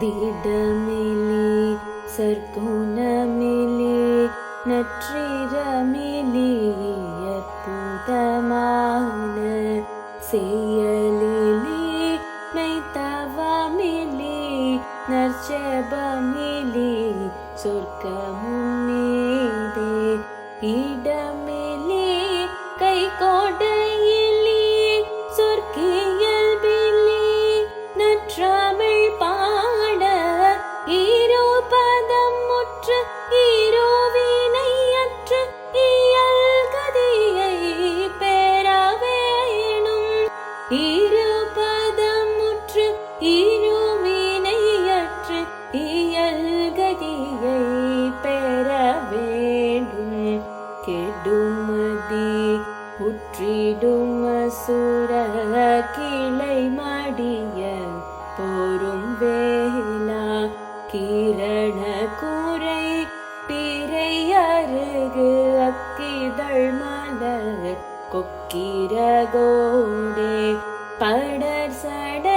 ദിട മിലി സർഗുണ മിലി നട്രീര മിലി അത്ഭുതമാണ് செய்யலிலே மெய்தவமிலே நற்சபமிலே சொர்க்கமும் மீதே இடமிலே கை கொடு பற்றிடும் அசுர கிளை மடிய போரும் வேலா கிரண கூரை பிறை அருகு அக்கிதழ் மலர் கொக்கிரகோடே படர் சட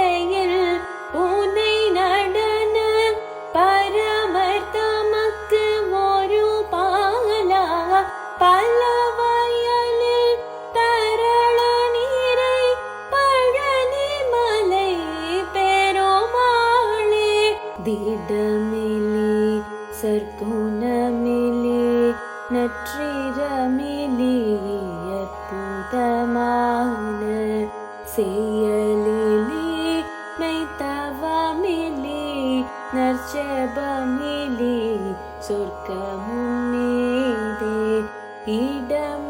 ദിട മിലി സർഗുണ മിലി നട്രീര മിലി അത്ഭുതമാണ് செய்யலிலே நைத்தவமிலே நர்ச்சபமிலே சொர்க்கமும் மீதே இடம்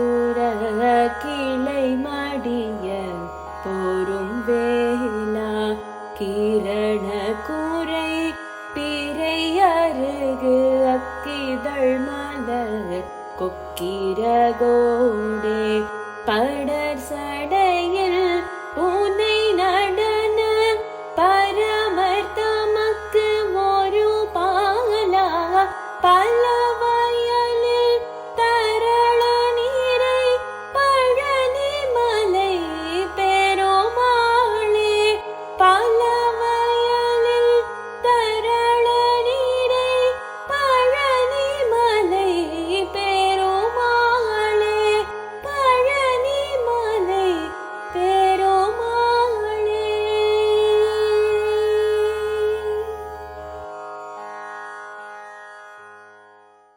சுரக கிளை மடிய போரும் வேலா கிரண கூரை பிறை அருகு அக்கிதழ் மலர் கொக்கிரகோடே படர் சட